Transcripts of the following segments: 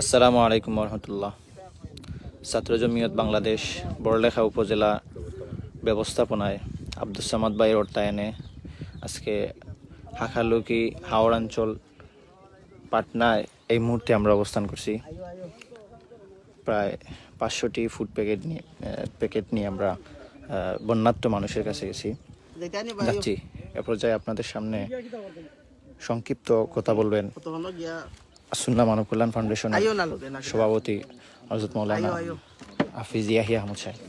আসসালামু আলাইকুম রহমতুল্লাহ ছাত্র জমিয়ত বাংলাদেশ, বড়লেখা উপজেলা ব্যবস্থাপনায় আব্দুল সামাদ ভাইয়ের অর্থায়নে আজকে হাখালুকি হাওড়াঞ্চল পাটনায় এই মুহূর্তে আমরা অবস্থান করছি। প্রায় পাঁচশোটি ফুড প্যাকেট নিয়ে প্যাকেট নিয়ে আমরা বন্যাত্ম মানুষের কাছে গেছি। যাচ্ছি। এ পর্যায়ে আপনাদের সামনে সংক্ষিপ্ত কথা বলবেন। আসুল্লাহ মানব কল্যাণ ফাউন্ডেশনের সভাপতি হজরত মৌলানা হাফিজ ইয়াহিয়া আহমদ সাহেব।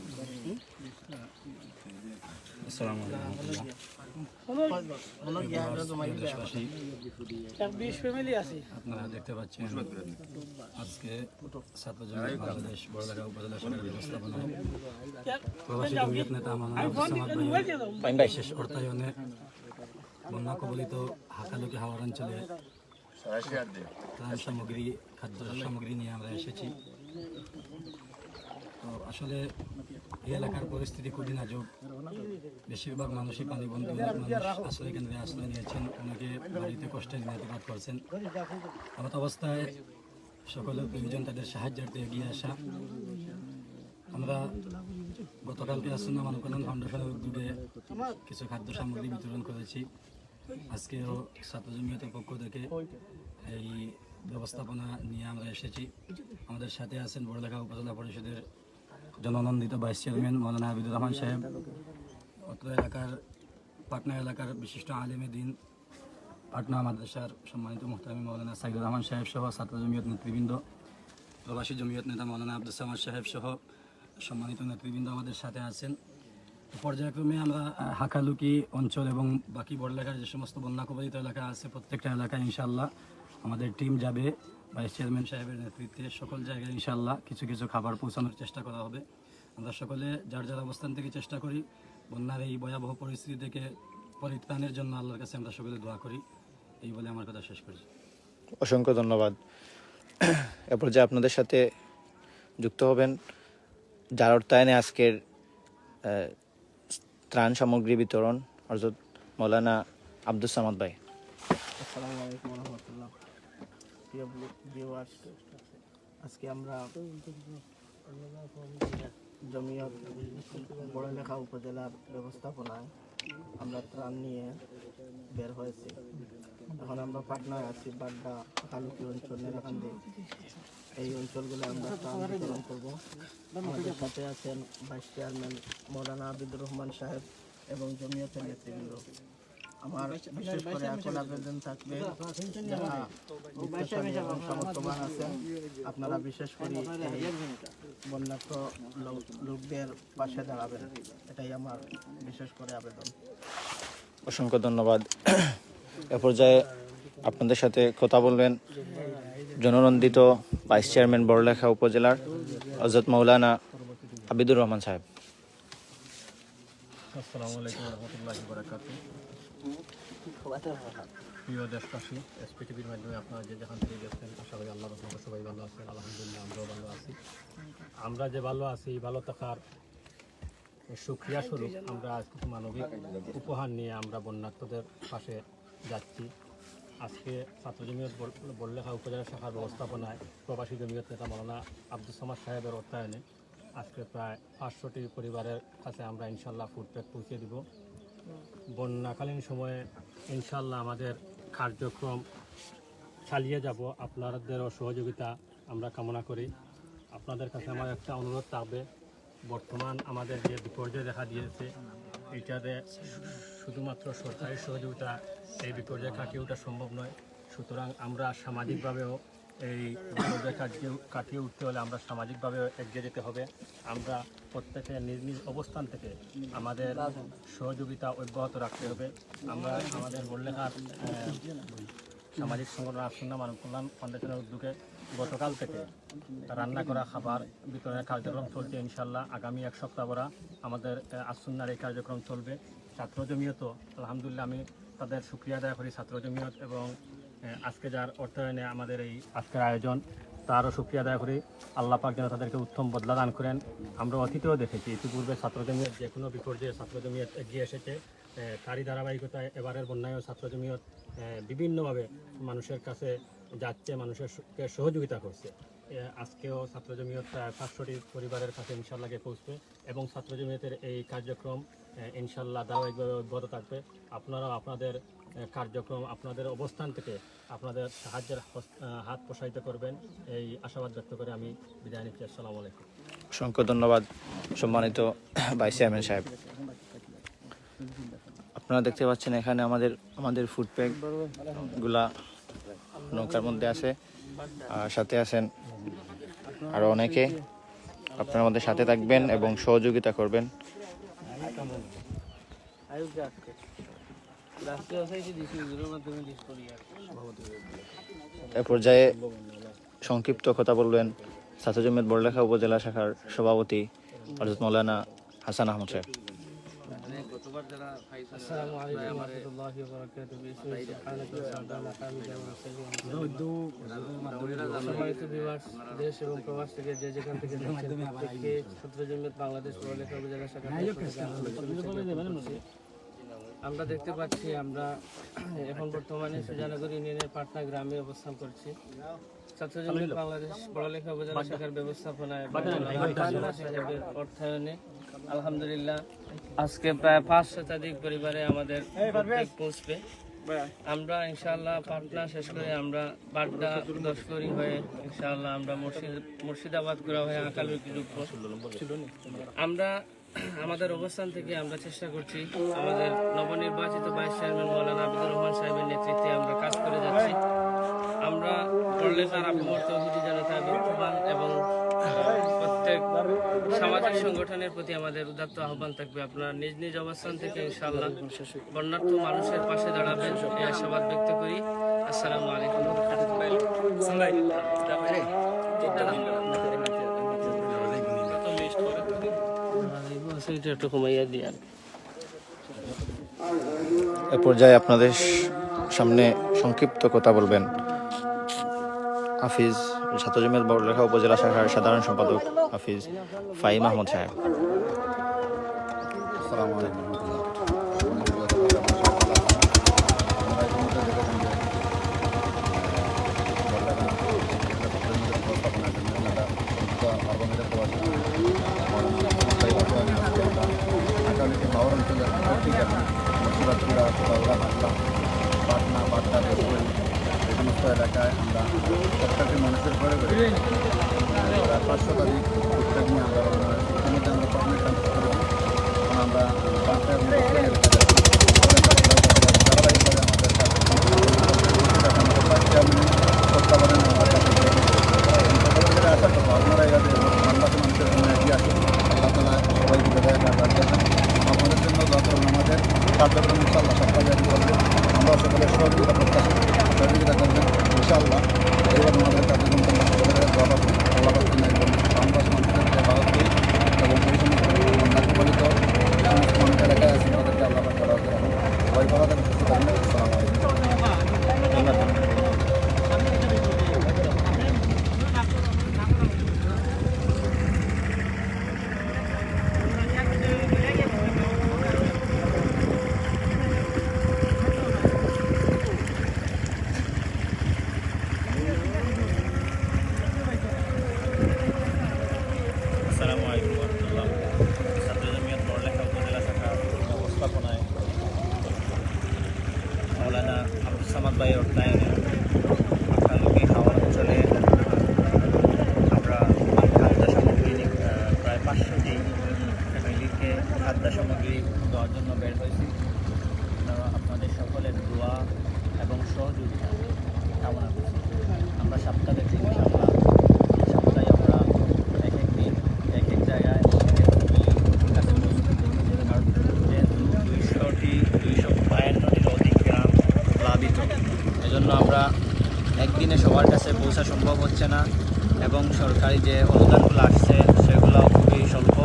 আপনারা দেখতে পাচ্ছেন আজকে ছাত্র জমিয়ত বাংলাদেশ বড়লেখা উপজেলা শাখার ব্যবস্থাপনায় প্রবাসী জমিয়ত নেতা মাওলানা আব্দুল সামাদ ভাইয়ের বিশেষ অর্থায়নে বন্যা কবলিত হাকালুকি হাওয়ার অঞ্চলে ত্রাণ সামগ্রী, খাদ্য সামগ্রী নিয়ে আমরা এসেছি। তো আসলে এই এলাকার পরিস্থিতি খুবই নাজুক। বেশিরভাগ মানুষই পানিবন্দী মানুষ আশ্রয় কেন্দ্রে আশ্রয় নিয়েছেন। অনেকে বাড়িতে কষ্টের দিনাতিপাত করছেন। এমত অবস্থায় সকলের প্রয়োজন তাদের সাহায্যার্থে এগিয়ে আসা। আমরা গতকালকে আসুন মানব কল্যাণ ফাউন্ডেশনের উদ্যোগে কিছু খাদ্য সামগ্রী বিতরণ করেছি। আজকেও ছাত্র জমিয়তের পক্ষ থেকে এই ব্যবস্থাপনা নিয়ে আমরা এসেছি। আমাদের সাথে আছেন বড়লেখা উপজেলা পরিষদের জননন্দিত ভাইস চেয়ারম্যান মৌলানা আবিদুর রহমান সাহেব, অত্র এলাকার পাটনা এলাকার বিশিষ্ট আলেমে দিন, পাটনা মাদ্রাসার সম্মানিত মুহতামি মৌলানা সাইদুর রহমান সাহেব সহ ছাত্র জমিয়ত নেতৃবৃন্দ, প্রবাসী জমিয়ত নেতা মৌলানা আব্দুল সাহেব সহ সম্মানিত নেতৃবৃন্দ আমাদের সাথে আছেন। পর্যায়ক্রমে আমরা হাকালুকি অঞ্চল এবং বাকি বড় এলাকার যে সমস্ত বন্যা কবলিত এলাকা আছে প্রত্যেকটা এলাকায় ইনশাল্লাহ আমাদের টিম যাবে, ভাইস চেয়ারম্যান সাহেবের নেতৃত্বে সকল জায়গায় ইনশাল্লাহ কিছু কিছু খাবার পৌঁছানোর চেষ্টা করা হবে। আমরা সকলে যার যার অবস্থান থেকে চেষ্টা করি, বন্যার এই ভয়াবহ পরিস্থিতি থেকে পরিত্রাণের জন্য আল্লাহর কাছে আমরা সকলে দোয়া করি। এই বলে আমার কথা শেষ করছি অসংখ্য ধন্যবাদ। এ পর্যায়ে আপনাদের সাথে যুক্ত হবেন যার অর্থায়নে আজকের ত্রাণ সামগ্রী বিতরণ হজরত মৌলানা আব্দুল সামাদ ভাই। আজকে আমরা জমিয়ত বড়লেখা উপজেলার ব্যবস্থাপনায় আমরা ত্রাণ নিয়ে বের হয়েছি। এখন আমরা পাটনায় আছি বাড্ডা কালুকি অঞ্চল নেরাকান্দি এই অঞ্চলগুলো আমরা ত্রাণ বিতরণ করব। আমাদের সাথে আছেন ভাইস চেয়ারম্যান মৌলানা আবিদুর রহমান সাহেব এবং জমিয়তের নেতৃবৃন্দ। আমার বিশেষ করে এখন আবেদন থাকবে বিত্তশালী আছেন, আপনারা বিশেষ করে এই বন্যাক্ত লোকদের পাশে দাঁড়াবেন। এটাই আমার বিশেষ করে আবেদন। অসংখ্য ধন্যবাদ। এ পর্যায়ে আপনাদের সাথে কথা বলবেন জননন্দিত ভাইস চেয়ারম্যান বড়লেখা উপজেলার হজরত মৌলানা আবিদুর রহমান সাহেব। আসসালামু আলাইকুম রহমতুল্লাহি বারাকাতু। প্রিয় মাধ্যমে আপনারা যে যেখান থেকে গেছেন আশা করি আল্লাহ রহমতে সবাই ভালো আছেন, আলহামদুলিল্লাহ আমরাও ভালো আছি। আমরা যে ভালো আছি, ভালো থাকার সুক্রিয়া স্বরূপ আমরা আজ কিছু মানবিক উপহার নিয়ে আমরা বন্যার্থদের পাশে যাচ্ছি। আজকে ছাত্র জমিয়ত বল- বললেখা উপজেলা শাখার ব্যবস্থাপনায় প্রবাসী জমিয়ত নেতা মৌলানা আব্দুল সামাদ সাহেবের অর্থায়নে আজকে প্রায় পাঁচশোটি পরিবারের কাছে আমরা ইনশাল্লাহ ফুড প্যাক পৌঁছে দিব। বন্যাকালীন সময়ে ইনশাল্লাহ আমাদের কার্যক্রম চালিয়ে যাব। আপনাদেরও সহযোগিতা আমরা কামনা করি। আপনাদের কাছে আমার একটা অনুরোধ থাকবে। বর্তমান আমাদের যে বিপর্যয় দেখা দিয়েছে এইটাতে শুধুমাত্র সরকারি সহযোগিতা এই বিপর্যয় কাটিয়ে ওঠা সম্ভব নয়। সুতরাং আমরা সামাজিকভাবেও এই বিপর্যয় কাটিয়ে কাটিয়ে উঠতে হলে আমরা সামাজিকভাবেও এগিয়ে যেতে হবে। আমরা প্রত্যেকে নিজ নিজ অবস্থান থেকে আমাদের সহযোগিতা অব্যাহত রাখতে হবে। আমরা আমাদের বললেখার সামাজিক সংগঠন আসন্না মানব কল্যাণ ফাউন্ডেশনের উদ্যোগে গতকাল থেকে রান্না করা খাবার বিতরণের কার্যক্রম চলছে ইনশাল্লাহ আগামী এক সপ্তাহ পরা আমাদের আসন্নার এই কার্যক্রম চলবে। ছাত্র জমিয়ত, আলহামদুলিল্লাহ আমি তাদের সুক্রিয়া আদায় করি ছাত্র জমিয়ত এবং আজকে যার অর্থায়নে আমাদের এই আজকের আয়োজন, তারও সুক্রিয়া আদায় করি। আল্লাহ পাক যেন তাদেরকে উত্তম বদলা দান করেন। আমরা অতীতেও দেখেছি, ইতিপূর্বে ছাত্র জমিয়ত যে কোনো বিপর্যয়ে ছাত্র জমিয়ত এগিয়ে এসেছে। তারই ধারাবাহিকতায় এবারের বন্যায়ও ছাত্র জমিয়ত বিভিন্নভাবে মানুষের কাছে যাচ্ছে মানুষের স- কে সহযোগিতা করছে। আজকেও ছাত্র জমিয়ত পাঁচশোটি পরিবারের কাছে ইনশাল্লাহ গিয়ে পৌঁছবে এবং ছাত্র জমিয়তের এই কার্যক্রম ইনশাল্লাহ ধারাবাহিকভাবে অব্যাহত থাকবে। আপনারাও আপনাদের কার্যক্রম, আপনাদের অবস্থান থেকে আপনাদের সাহায্যের হাত প্রসারিত করবেন। এই আশাবাদ ব্যক্ত করে আমি বিদায় নিচ্ছি। আসসালামু আলাইকুম। অসংখ্য ধন্যবাদ সম্মানিত ভাইস চেয়ারম্যান সাহেব। আপনারা দেখতে পাচ্ছেন এখানে আমাদের আমাদের ফুড প্যাকগুলা নৌকার মধ্যে আছে। আর সাথে আছেন আরও অনেকে। আপনারা আমাদের সাথে থাকবেন এবং সহযোগিতা করবেন। এ পর্যায়ে সংক্ষিপ্ত কথা ছাত্র জমিয়ত বড়লেখা উপজেলা শাখার সভাপতি হজরত মৌলানা হাসান আহমদ সাহেব। السلام عليكم ورحمة الله وبركاته باسم سبحانك وتعالى حامدا ونستعين সম্মানিত বিভাগ দেশ এবং প্রবাস থেকে যে যেখান থেকে দেখছেন প্রত্যেককে ছাত্র জমিয়ত বাংলাদেশ পড়ালেখা উপজেলা শাখা আমরা দেখতে পাচ্ছি আমরা এখন বর্তমানে সুজানগর ইউনিয়নের পাটনা গ্রামে অবস্থান করছি ছাত্র জমিয়ত বাংলাদেশ পড়ালেখা উপজেলা শাখার ব্যবস্থাপনায় পাটনা সাহেবের অর্থায়নে আলহামদুলিল্লাহ আজকে প্রায় পাঁচ শতাধিক পরিবারে আমাদের পৌঁছবে। আমরা ইনশাল্লাহ পাটনা শেষ করে আমরা বাড্ডা দশকরি হয়ে ইনশাআল্লাহ আমরা মুর্শিদ মুর্শিদাবাদ ঘোরা হয়ে আকালুকি ঢুকবো। আমরা আমাদের অবস্থান থেকে আমরা চেষ্টা করছি আমাদের নবনির্বাচিত ভাইস চেয়ারম্যান মৌলানা আবিদুর রহমান সাহেবের নেতৃত্বে আমরা কাজ করে যাচ্ছি। আমরা পড়লেখার আপামর তৌহিদি জনতা এবং প্রত্যেক সামাজিক সংগঠনের প্রতি আমাদের উদাত্ত আহ্বান থাকবে। আপনারা নিজ নিজ অবস্থান থেকে ইনশাআল্লাহ বন্যার্থ মানুষের পাশে দাঁড়াবেন। এই আশাবাদ ব্যক্ত করি। আসসালামু আলাইকুম। একটু এ পর্যায়ে আপনাদের সামনে সংক্ষিপ্ত কথা বলবেন। হাফিজ ছাত্র বড়লেখা উপজেলা শাখার সাধারণ সম্পাদক হাফিজ ফাহিম আহমদ সাহেব আসসালামু আলাইকুম রহমতুল্লাহ পাটনা পাটনা বেসবল এই সমস্ত এলাকায় আমরা প্রত্যেকটি পাঁচ শতাধিক উদ্যোগ নিয়ে আমরা ইতিমধ্যে আমরা কর্মী ট্রান্সফার করেছি এখন আমরা তত্ত্বাবধানে কাছে আশা করব আপনারা এভাবে বাংলাদেশের মানুষের জন্য এগিয়ে আসুন তালা সবাইকে বিদায় কাজ দেন আপনাদের জন্য যত আমাদের কার্যক্রম ইনশাল্লাহ সবাই জারি করবে আমরা সকলের সহযোগিতা প্রত্যাশা সহযোগিতা করবেন ইনশাল্লাহ এইবার আমাদের কার্যক্রম সকলের জবাব আল্লাহ বাংলাদেশ মানুষের যে ভারত করি এবং এই সমস্ত বন্যা কবলিত যে সমস্ত মানুষ এলাকায় আছে তাদেরকে আল্লাহ জবাব রাখুন সবাই ভালো থাকবেন সুস্থ থাকবেন আসসালামু আলাইকুম আসসালামু আলাইকুম রহমতুল্লাহ ছাত্র জমিয়ত বড়লেখা উপজেলা শাখা ব্যবস্থাপনায় মৌলানা আব্দুল সামাদ ভাই অর্থায়নে আখালুকি হাওয়ার অঞ্চলে আমরা খাদ্য সামগ্রী আহ, প্রায় পাঁচশোটি ফ্যামিলিকে খাদ্য সামগ্রী দেওয়ার জন্য বের হয়েছি আপনারা আপনাদের সকলের দোয়া এবং সহযোগিতা কামনা করছি আমরা সপ্তাহে ইনশাআল্লাহ সপ্তাহে আমরা এক এক দিন এক এক জায়গায় এক এক family কাছে পৌঁছতে কারণ যেহেতু দুইশোটি দুইশো বায়ান্নটির অধিক গ্রাম প্লাবিত এজন্য আমরা একদিনে সবার কাছে পৌঁছা সম্ভব হচ্ছে না, এবং সরকারি যে অনুদানগুলো আসছে সেগুলো খুবই স্বল্প।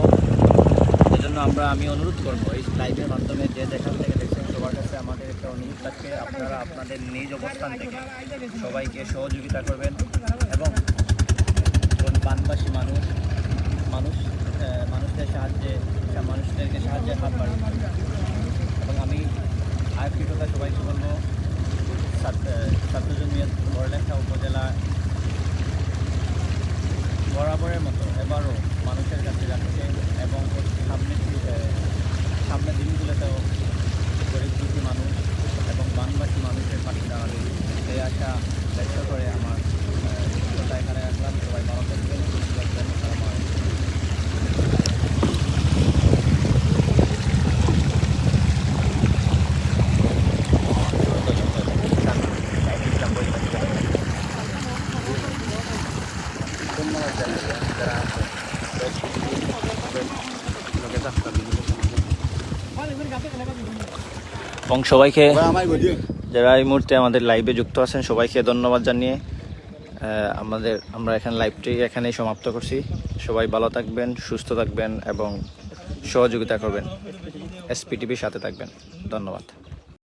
এজন্য আমরা, আমি অনুরোধ করব, এই লাইভের মাধ্যমে যে দেখান থেকে দেখছেন সবার কাছে আমাদের একটা অনুরোধ থাকবে, আপনারা আপনাদের নিজ অবস্থান থেকে সবাইকে সহযোগিতা করবেন এবং বানবাসী মানুষ মানুষ মানুষদের সাহায্যে, মানুষদেরকে সাহায্যের হাত বাড়িয়ে এবং আমি আরেকটি কথা সবাইকে বলব ছাত্র- জমিয়ত বড়লেখা উপজেলা মতো এবারও মানুষের কাছে যাচ্ছে এবং সামনের দি- এ, সামনের দিনগুলোতেও গরিব দুঃখী মানুষ এবং বানবাসী মানুষের পাশে দাঁড়াবে এই আশা ব্যক্ত করে আমার এ, কথা এখানে রাখলাম সবাই ভালো থাকবেন সুস্থ থাকবেন আসসালামু আলাইকুম। এবং সবাইকে যারা এই মুহূর্তে আমাদের লাইভে যুক্ত আছেন সবাইকে ধন্যবাদ জানিয়ে আমাদের আমরা এখানে লাইভটি এখানেই সমাপ্ত করছি। সবাই ভালো থাকবেন সুস্থ থাকবেন এবং সহযোগিতা করবেন। এসপিটিভির সাথে থাকবেন। ধন্যবাদ।